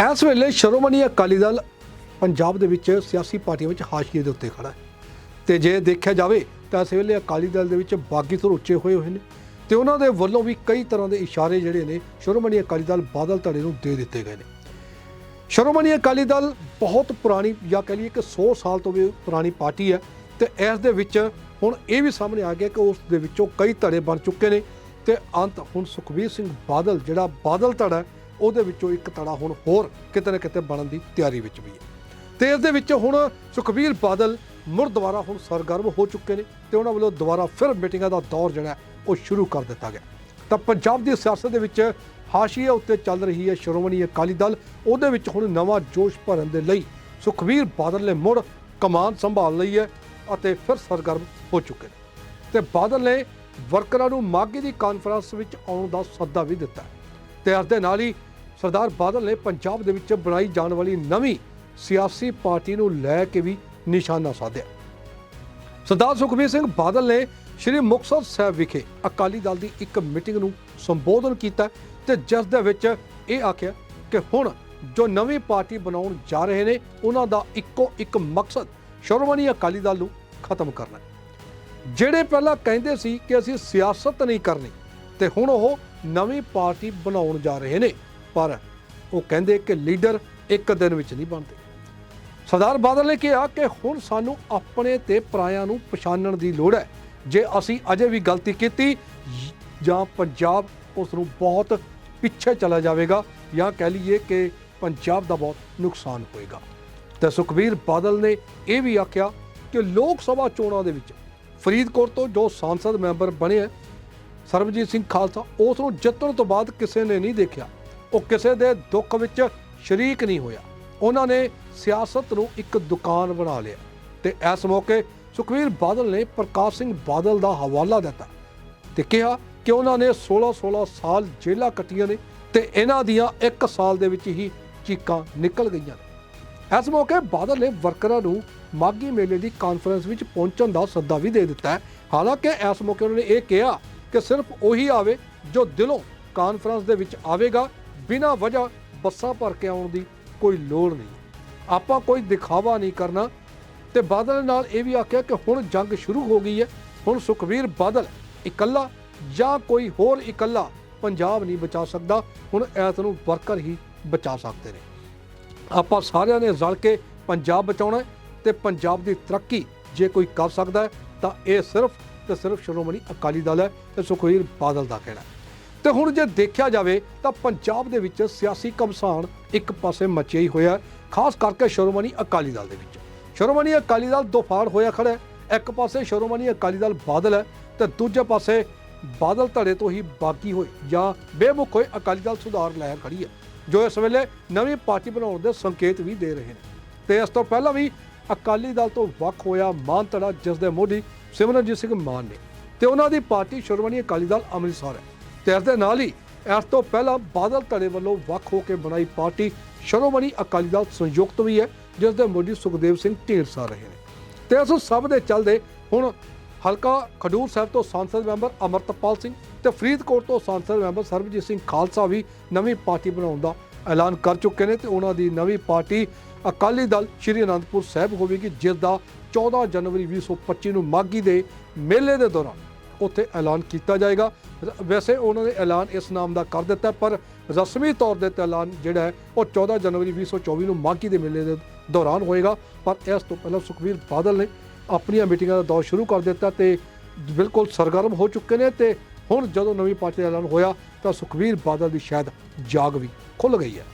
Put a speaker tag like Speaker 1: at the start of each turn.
Speaker 1: ਇਸ ਵੇਲੇ ਸ਼੍ਰੋਮਣੀ ਅਕਾਲੀ ਦਲ ਪੰਜਾਬ ਦੇ ਵਿੱਚ ਸਿਆਸੀ ਪਾਰਟੀਆਂ ਵਿੱਚ ਹਾਸ਼ੀਏ ਦੇ ਉੱਤੇ ਖੜਾ ਹੈ। ਤੇ ਜੇ ਦੇਖਿਆ ਜਾਵੇ ਤਾਂ ਇਸ ਵੇਲੇ ਅਕਾਲੀ ਦਲ ਦੇ ਵਿੱਚ ਬਾਗੀ ਤੋਂ ਉੱਚੇ ਹੋਏ ਹੋਏ ਨੇ ਤੇ ਉਹਨਾਂ ਦੇ ਵੱਲੋਂ ਵੀ ਕਈ ਤਰ੍ਹਾਂ ਦੇ ਇਸ਼ਾਰੇ ਜਿਹੜੇ ਨੇ ਸ਼੍ਰੋਮਣੀ ਅਕਾਲੀ ਦਲ ਬਾਦਲ ਧੜੇ ਨੂੰ ਦੇ ਦਿੱਤੇ ਗਏ ਨੇ। ਸ਼੍ਰੋਮਣੀ ਅਕਾਲੀ ਦਲ ਬਹੁਤ ਪੁਰਾਣੀ ਜਾਂ ਕਹ ਲਈਏ ਕਿ 100 ਸਾਲ ਤੋਂ ਵੀ ਪੁਰਾਣੀ ਪਾਰਟੀ ਹੈ ਤੇ ਇਸ ਦੇ ਵਿੱਚ ਹੁਣ ਇਹ ਵੀ ਸਾਹਮਣੇ ਆ ਗਿਆ ਕਿ ਉਸ ਦੇ ਵਿੱਚੋਂ ਕਈ ਧੜੇ ਬਣ ਚੁੱਕੇ ਨੇ ਤੇ ਅੰਤ ਹੁਣ ਸੁਖਬੀਰ ਸਿੰਘ ਬਾਦਲ ਜਿਹੜਾ ਬਾਦਲ ਧੜਾ ਉਹਦੇ ਵਿੱਚੋਂ ਇੱਕ ਤੜਾ ਹੁਣ ਹੋਰ ਕਿਤੇ ਨਾ ਕਿਤੇ ਬਣਨ ਦੀ ਤਿਆਰੀ ਵਿੱਚ ਵੀ ਹੈ। ਤੇ ਇਸ ਦੇ ਵਿੱਚ ਹੁਣ ਸੁਖਬੀਰ ਬਾਦਲ ਮੁੜ ਦੁਬਾਰਾ ਹੁਣ ਸਰਗਰਮ ਹੋ ਚੁੱਕੇ ਨੇ ਤੇ ਉਹਨਾਂ ਵੱਲੋਂ ਦੁਬਾਰਾ ਫਿਰ ਮੀਟਿੰਗਾਂ ਦਾ ਦੌਰ ਜਿਹੜਾ ਉਹ ਸ਼ੁਰੂ ਕਰ ਦਿੱਤਾ ਗਿਆ। ਤਾਂ ਪੰਜਾਬ ਦੀ ਸਿਆਸਤ ਦੇ ਵਿੱਚ ਹਾਸ਼ੀਏ ਉੱਤੇ ਚੱਲ ਰਹੀ ਹੈ ਸ਼੍ਰੋਮਣੀ ਅਕਾਲੀ ਦਲ। ਉਹਦੇ ਵਿੱਚ ਹੁਣ ਨਵਾਂ ਜੋਸ਼ ਭਰਨ ਦੇ ਲਈ ਸੁਖਬੀਰ ਬਾਦਲ ਨੇ ਮੁੜ ਕਮਾਨ ਸੰਭਾਲ ਲਈ ਹੈ ਅਤੇ ਫਿਰ ਸਰਗਰਮ ਹੋ ਚੁੱਕੇ ਨੇ। ਤੇ ਬਾਦਲ ਨੇ ਵਰਕਰਾਂ ਨੂੰ ਮਾਘੀ ਦੀ ਕਾਨਫਰੰਸ ਵਿੱਚ ਆਉਣ ਦਾ ਸੱਦਾ ਵੀ ਦਿੱਤਾ ਹੈ। ਤੇ ਇਸ ਦੇ ਨਾਲ ਹੀ ਸਰਦਾਰ ਬਾਦਲ ਨੇ ਪੰਜਾਬ ਦੇ ਵਿੱਚ ਬਣਾਈ ਜਾਣ ਵਾਲੀ ਨਵੀਂ ਸਿਆਸੀ ਪਾਰਟੀ ਨੂੰ ਲੈ ਕੇ ਵੀ ਨਿਸ਼ਾਨਾ ਸਾਧਿਆ। ਸਰਦਾਰ ਸੁਖਬੀਰ ਸਿੰਘ ਬਾਦਲ ਨੇ ਸ਼੍ਰੀ ਮੁਕਤਸਰ ਸਾਹਿਬ ਵਿਖੇ ਅਕਾਲੀ ਦਲ ਦੀ ਇੱਕ ਮੀਟਿੰਗ ਨੂੰ ਸੰਬੋਧਨ ਕੀਤਾ ਤੇ ਜਿਸ ਦੇ ਵਿੱਚ ਇਹ ਆਖਿਆ ਕਿ ਹੁਣ ਜੋ ਨਵੀਂ ਪਾਰਟੀ ਬਣਾਉਣ ਜਾ ਰਹੇ ਨੇ, ਉਹਨਾਂ ਦਾ ਇੱਕੋ ਇੱਕ ਮਕਸਦ ਸ਼੍ਰੋਮਣੀ ਅਕਾਲੀ ਦਲ ਨੂੰ ਖਤਮ ਕਰਨਾ ਜਿਹੜੇ ਪਹਿਲਾਂ ਕਹਿੰਦੇ ਸੀ ਕਿ ਅਸੀਂ ਸਿਆਸਤ ਨਹੀਂ ਕਰਨੀ ਤੇ ਹੁਣ ਉਹ ਨਵੀਂ ਪਾਰਟੀ ਬਣਾਉਣ ਜਾ ਰਹੇ ਨੇ ਪਰ ਉਹ ਕਹਿੰਦੇ ਕਿ ਲੀਡਰ ਇੱਕ ਦਿਨ ਵਿੱਚ ਨਹੀਂ ਬਣਦੇ। ਸਰਦਾਰ ਬਾਦਲ ਨੇ ਕਿਹਾ ਕਿ ਹੁਣ ਸਾਨੂੰ ਆਪਣੇ ਤੇ ਪਰਾਇਆਂ ਨੂੰ ਪਛਾਣਨ ਦੀ ਲੋੜ ਹੈ। ਜੇ ਅਸੀਂ ਅਜੇ ਵੀ ਗਲਤੀ ਕੀਤੀ, ਜਾਂ ਪੰਜਾਬ ਉਸ ਨੂੰ ਬਹੁਤ ਪਿੱਛੇ ਚਲਾ ਜਾਵੇਗਾ, ਜਾਂ ਕਹਿ ਲਈਏ ਕਿ ਪੰਜਾਬ ਦਾ ਬਹੁਤ ਨੁਕਸਾਨ ਹੋਏਗਾ। ਤੇ ਸੁਖਬੀਰ ਬਾਦਲ ਨੇ ਇਹ ਵੀ ਆਖਿਆ ਕਿ ਲੋਕ ਸਭਾ ਚੋਣਾਂ ਦੇ ਵਿੱਚ ਫਰੀਦਕੋਟ ਤੋਂ ਜੋ ਸੰਸਦ ਮੈਂਬਰ ਬਣੇ ਹੈ ਸਰਬਜੀਤ ਸਿੰਘ ਖਾਲਸਾ, ਉਸ ਨੂੰ ਜਿੱਤਣ ਤੋਂ ਬਾਅਦ ਕਿਸੇ ਨੇ ਨਹੀਂ ਦੇਖਿਆ। ਉਹ ਕਿਸੇ ਦੇ ਦੁੱਖ ਵਿੱਚ ਸ਼ਰੀਕ ਨਹੀਂ ਹੋਇਆ। ਉਹਨਾਂ ਨੇ ਸਿਆਸਤ ਨੂੰ ਇੱਕ ਦੁਕਾਨ ਬਣਾ ਲਿਆ ਤੇ ਇਸ ਮੌਕੇ ਸੁਖਵੀਰ ਬਾਦਲ ਨੇ ਪ੍ਰਕਾਸ਼ ਸਿੰਘ ਬਾਦਲ ਦਾ ਹਵਾਲਾ ਦਿੱਤਾ ਤੇ ਕਿਹਾ ਕਿ ਉਹਨਾਂ ਨੇ 16-16 ਸਾਲ ਜੇਲ੍ਹਾਂ ਕੱਟੀਆਂ ਨੇ ਤੇ ਇਹਨਾਂ ਦੀਆਂ 1 ਸਾਲ ਦੇ ਵਿੱਚ ਹੀ ਚੀਕਾਂ ਨਿਕਲ ਗਈਆਂ ਨੇ। ਇਸ ਮੌਕੇ ਬਾਦਲ ਨੇ ਵਰਕਰਾਂ ਨੂੰ ਮਾਗੀ ਮੇਲੇ ਦੀ ਕਾਨਫਰੰਸ ਵਿੱਚ ਪਹੁੰਚਣ ਦਾ ਸੱਦਾ ਵੀ ਦੇ ਦਿੱਤਾ। ਹੈ ਹਾਲਾਂਕਿ ਇਸ ਮੌਕੇ ਉਹਨਾਂ ਨੇ ਇਹ ਕਿਹਾ ਕਿ ਸਿਰਫ ਉਹੀ ਆਵੇ ਜੋ ਦਿਲੋਂ ਕਾਨਫਰੰਸ ਦੇ ਵਿੱਚ ਆਵੇਗਾ ਬਿਨਾਂ ਵਜ੍ਹਾ ਬੱਸਾਂ ਭਰ ਕੇ ਆਉਣ ਦੀ ਕੋਈ ਲੋੜ ਨਹੀਂ। ਆਪਾਂ ਕੋਈ ਦਿਖਾਵਾ ਨਹੀਂ ਕਰਨਾ ਤੇ ਬਾਦਲ ਨਾਲ ਇਹ ਵੀ ਆਖਿਆ ਕਿ ਹੁਣ ਜੰਗ ਸ਼ੁਰੂ ਹੋ ਗਈ ਹੈ, ਹੁਣ ਸੁਖਵੀਰ ਬਾਦਲ ਇਕੱਲਾ ਜਾਂ ਕੋਈ ਹੋਰ ਇਕੱਲਾ ਪੰਜਾਬ ਨਹੀਂ ਬਚਾ ਸਕਦਾ, ਹੁਣ ਐਤ ਨੂੰ ਵਰਕਰ ਹੀ ਬਚਾ ਸਕਦੇ ਨੇ। ਆਪਾਂ ਸਾਰਿਆਂ ਨੇ ਰਲ ਕੇ ਪੰਜਾਬ ਬਚਾਉਣਾ ਹੈ ਤੇ ਪੰਜਾਬ ਦੀ ਤਰੱਕੀ ਜੇ ਕੋਈ ਕਰ ਸਕਦਾ ਤਾਂ ਇਹ ਸਿਰਫ ਤੇ ਸਿਰਫ ਸ਼੍ਰੋਮਣੀ ਅਕਾਲੀ ਦਲ ਹੈ ਤੇ ਸੁਖਬੀਰ ਬਾਦਲ ਦਾ ਕਹਿਣਾ ਤੇ ਹੁਣ ਜੇ ਦੇਖਿਆ ਜਾਵੇ ਤਾਂ ਪੰਜਾਬ ਦੇ ਵਿੱਚ ਸਿਆਸੀ ਕਮਸਾਨ ਇੱਕ ਪਾਸੇ ਮਚਿਆ ਹੀ ਹੋਇਆ ਖਾਸ ਕਰਕੇ ਸ਼੍ਰੋਮਣੀ ਅਕਾਲੀ ਦਲ ਦੇ ਵਿੱਚ। ਸ਼੍ਰੋਮਣੀ ਅਕਾਲੀ ਦਲ ਦੋਫਾੜ ਹੋਇਆ ਖੜਾ ਹੈ। ਇੱਕ ਪਾਸੇ ਸ਼੍ਰੋਮਣੀ ਅਕਾਲੀ ਦਲ ਬਾਦਲ ਹੈ ਤੇ ਦੂਜੇ ਪਾਸੇ ਬਾਦਲ ਧੜੇ ਤੋਂ ਹੀ ਬਾਕੀ ਹੋਏ ਜਾਂ ਬੇਮੁਖ ਹੋਏ ਅਕਾਲੀ ਦਲ ਸੁਧਾਰ ਲਹਿਰ ਖੜੀ ਹੈ, ਜੋ ਇਸ ਵੇਲੇ ਨਵੀਂ ਪਾਰਟੀ ਬਣਾਉਣ ਦੇ ਸੰਕੇਤ ਵੀ ਦੇ ਰਹੇ ਨੇ। ਤੇ ਇਸ ਤੋਂ ਪਹਿਲਾਂ ਵੀ ਅਕਾਲੀ ਦਲ ਤੋਂ ਵੱਖ ਹੋਇਆ ਮਾਨ ਧੜਾ ਜਿਸ ਦੇ ਮੋਢੀ ਸਿਮਰਨਜੀਤ ਸਿੰਘ ਮਾਨ ਨੇ। ਤੇ ਉਹਨਾਂ ਦੀ ਪਾਰਟੀ ਸ਼੍ਰੋਮਣੀ ਅਕਾਲੀ ਦਲ ਅੰਮ੍ਰਿਤਸਰ ਹੈ। ਤੇ ਇਸ ਦੇ ਨਾਲ ਹੀ ਇਸ ਤੋਂ ਪਹਿਲਾਂ ਬਾਦਲ ਧੜੇ ਵੱਲੋਂ ਵੱਖ ਹੋ ਕੇ ਬਣਾਈ ਪਾਰਟੀ ਸ਼੍ਰੋਮਣੀ ਅਕਾਲੀ ਦਲ ਸੰਯੁਕਤ ਵੀ ਹੈ, ਜਿਸ ਦੇ ਮੋਢੀ ਸੁਖਦੇਵ ਸਿੰਘ ਢੀਂਡਸਾ ਰਹੇ ਨੇ। ਤੇ ਇਸ ਸਭ ਦੇ ਚੱਲਦੇ ਹੁਣ ਹਲਕਾ ਖਡੂਰ ਸਾਹਿਬ ਤੋਂ ਸੰਸਦ ਮੈਂਬਰ ਅਮਰਤਪਾਲ ਸਿੰਘ ਤੇ ਫਰੀਦਕੋਟ ਤੋਂ ਸੰਸਦ ਮੈਂਬਰ ਸਰਬਜੀਤ ਸਿੰਘ ਖਾਲਸਾ ਵੀ ਨਵੀਂ ਪਾਰਟੀ ਬਣਾਉਣ ਦਾ ਐਲਾਨ ਕਰ ਚੁੱਕੇ ਨੇ ਤੇ ਉਹਨਾਂ ਦੀ ਨਵੀਂ ਪਾਰਟੀ ਅਕਾਲੀ ਦਲ ਸ਼੍ਰੀ ਅਨੰਦਪੁਰ ਸਾਹਿਬ ਹੋਵੇਗੀ, ਜਿਸ ਦਾ 14 ਜਨਵਰੀ 2025 ਨੂੰ ਮਾਗੀ ਦੇ ਮੇਲੇ ਦੇ ਦੌਰਾਨ ਉੱਥੇ ਐਲਾਨ ਕੀਤਾ ਜਾਏਗਾ। ਵੈਸੇ ਉਹਨਾਂ ਨੇ ਐਲਾਨ ਇਸ ਨਾਮ ਦਾ ਕਰ ਦਿੱਤਾ, ਪਰ ਰਸਮੀ ਤੌਰ ਦੇ ਤੇ ਐਲਾਨ ਜਿਹੜਾ ਹੈ, ਉਹ 14 ਜਨਵਰੀ 2024 ਨੂੰ ਮਾਗੀ ਦੇ ਮੇਲੇ ਦੇ ਦੌਰਾਨ ਹੋਏਗਾ। ਪਰ ਇਸ ਤੋਂ ਪਹਿਲਾਂ ਸੁਖਵੀਰ ਬਾਦਲ ਨੇ ਆਪਣੀਆਂ ਮੀਟਿੰਗਾਂ ਦਾ ਦੌਰ ਸ਼ੁਰੂ ਕਰ ਦਿੱਤਾ ਤੇ ਬਿਲਕੁਲ ਸਰਗਰਮ ਹੋ ਚੁੱਕੇ ਨੇ ਤੇ ਹੁਣ ਜਦੋਂ ਨਵੀਂ ਪਾਰਟੀ ਦਾ ਐਲਾਨ ਹੋਇਆ ਤਾਂ ਸੁਖਵੀਰ ਬਾਦਲ ਦੀ ਸ਼ਾਇਦ ਜਾਗ ਵੀ ਖੁੱਲ ਗਈ ਹੈ।